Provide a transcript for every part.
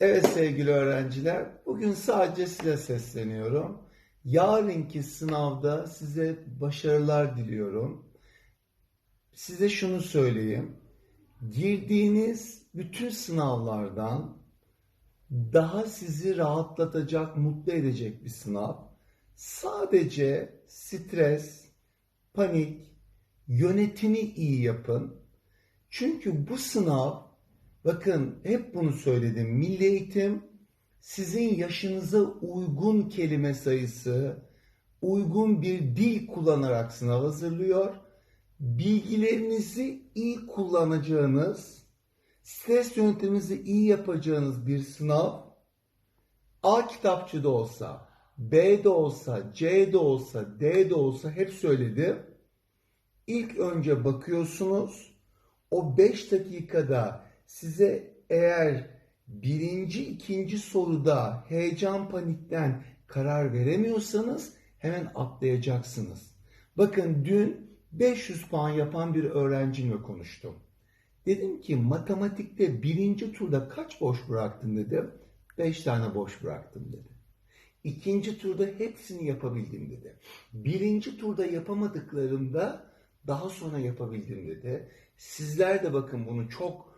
Evet sevgili öğrenciler, bugün sadece size sesleniyorum. Yarınki sınavda size başarılar diliyorum. Size şunu söyleyeyim. Girdiğiniz bütün sınavlardan daha sizi rahatlatacak, mutlu edecek bir sınav. Sadece stres, panik, yönetimi iyi yapın. Çünkü bu sınav Bakın hep bunu söyledim. Milli eğitim sizin yaşınıza uygun kelime sayısı, uygun bir dil kullanarak sınav hazırlıyor. Bilgilerinizi iyi kullanacağınız, stres yönetiminizi iyi yapacağınız bir sınav A kitapçıda olsa, B'de olsa, C'de olsa, D'de olsa hep söyledim. İlk önce bakıyorsunuz. O 5 dakikada size eğer birinci, ikinci soruda heyecan panikten karar veremiyorsanız hemen atlayacaksınız. Bakın dün 500 puan yapan bir öğrencimle konuştum. Dedim ki matematikte birinci turda kaç boş bıraktın dedim. 5 tane boş bıraktım dedi. İkinci turda hepsini yapabildim dedi. Birinci turda yapamadıklarımda daha sonra yapabildim dedi. Sizler de bakın bunu çok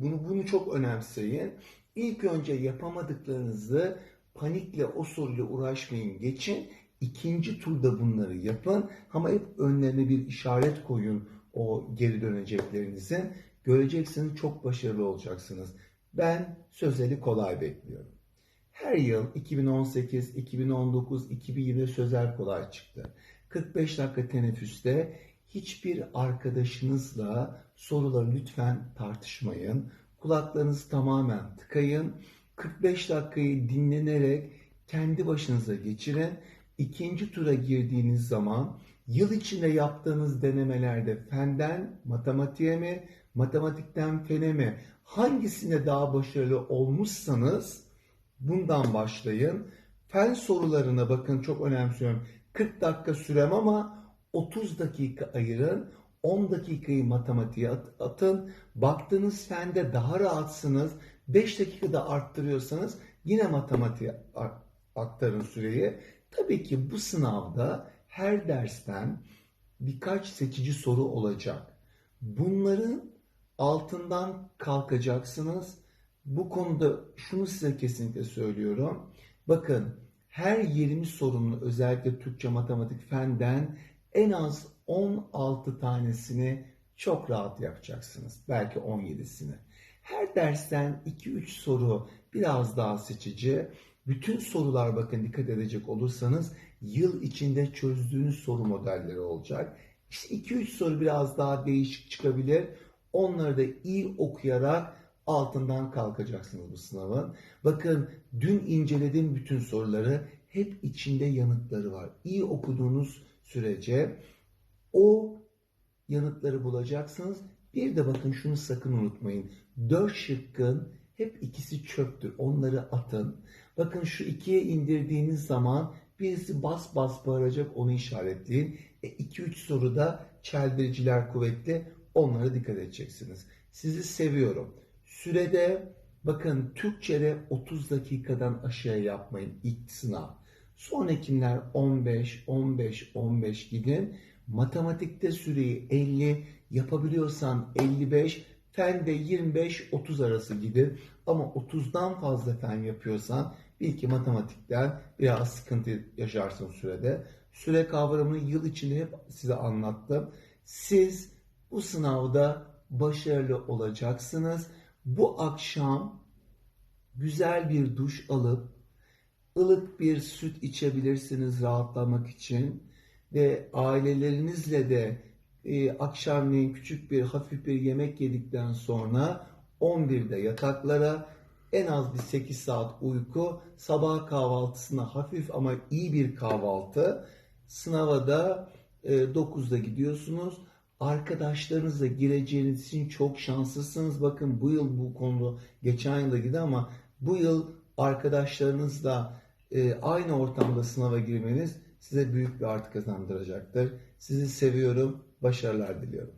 bunu bunu çok önemseyin. İlk önce yapamadıklarınızı panikle o soruyla uğraşmayın, geçin. İkinci turda bunları yapın ama hep önlerine bir işaret koyun o geri döneceklerinizin. Göreceksiniz çok başarılı olacaksınız. Ben sözeli kolay bekliyorum. Her yıl 2018, 2019, 2020 sözel kolay çıktı. 45 dakika teneffüste hiçbir arkadaşınızla soruları lütfen tartışmayın. Kulaklarınızı tamamen tıkayın. 45 dakikayı dinlenerek kendi başınıza geçirin. İkinci tura girdiğiniz zaman yıl içinde yaptığınız denemelerde fenden matematiğe mi, matematikten fene mi hangisine daha başarılı olmuşsanız bundan başlayın. Fen sorularına bakın çok önemsiyorum. 40 dakika sürem ama 30 dakika ayırın. 10 dakikayı matematiğe at- atın. Baktığınız fende daha rahatsınız. 5 dakikada arttırıyorsanız yine matematiğe aktarın süreyi. Tabii ki bu sınavda her dersten birkaç seçici soru olacak. Bunların altından kalkacaksınız. Bu konuda şunu size kesinlikle söylüyorum. Bakın her 20 sorunun özellikle Türkçe, matematik, fenden en az 16 tanesini çok rahat yapacaksınız. Belki 17'sini. Her dersten 2-3 soru biraz daha seçici. Bütün sorular bakın dikkat edecek olursanız yıl içinde çözdüğünüz soru modelleri olacak. İşte 2-3 soru biraz daha değişik çıkabilir. Onları da iyi okuyarak altından kalkacaksınız bu sınavın. Bakın dün incelediğim bütün soruları hep içinde yanıtları var. İyi okuduğunuz sürece o yanıtları bulacaksınız. Bir de bakın şunu sakın unutmayın. Dört şıkkın hep ikisi çöptür. Onları atın. Bakın şu ikiye indirdiğiniz zaman birisi bas bas bağıracak onu işaretleyin. 2-3 soruda çeldiriciler kuvvetli. Onlara dikkat edeceksiniz. Sizi seviyorum. Sürede bakın Türkçe'de 30 dakikadan aşağı yapmayın ilk sınav. Sonrakiler 15, 15, 15 gidin. Matematikte süreyi 50, yapabiliyorsan 55, fende 25, 30 arası gidin. Ama 30'dan fazla fen yapıyorsan bil ki matematikten biraz sıkıntı yaşarsın sürede. Süre kavramını yıl içinde hep size anlattım. Siz bu sınavda başarılı olacaksınız. Bu akşam güzel bir duş alıp ılık bir süt içebilirsiniz rahatlamak için ve ailelerinizle de e, akşamleyin küçük bir hafif bir yemek yedikten sonra 11'de yataklara en az bir 8 saat uyku, sabah kahvaltısına hafif ama iyi bir kahvaltı, sınava da e, 9'da gidiyorsunuz. Arkadaşlarınızla gireceğiniz için çok şanslısınız. Bakın bu yıl bu konuda geçen yılda gidi ama bu yıl arkadaşlarınızla aynı ortamda sınava girmeniz size büyük bir artı kazandıracaktır. Sizi seviyorum, başarılar diliyorum.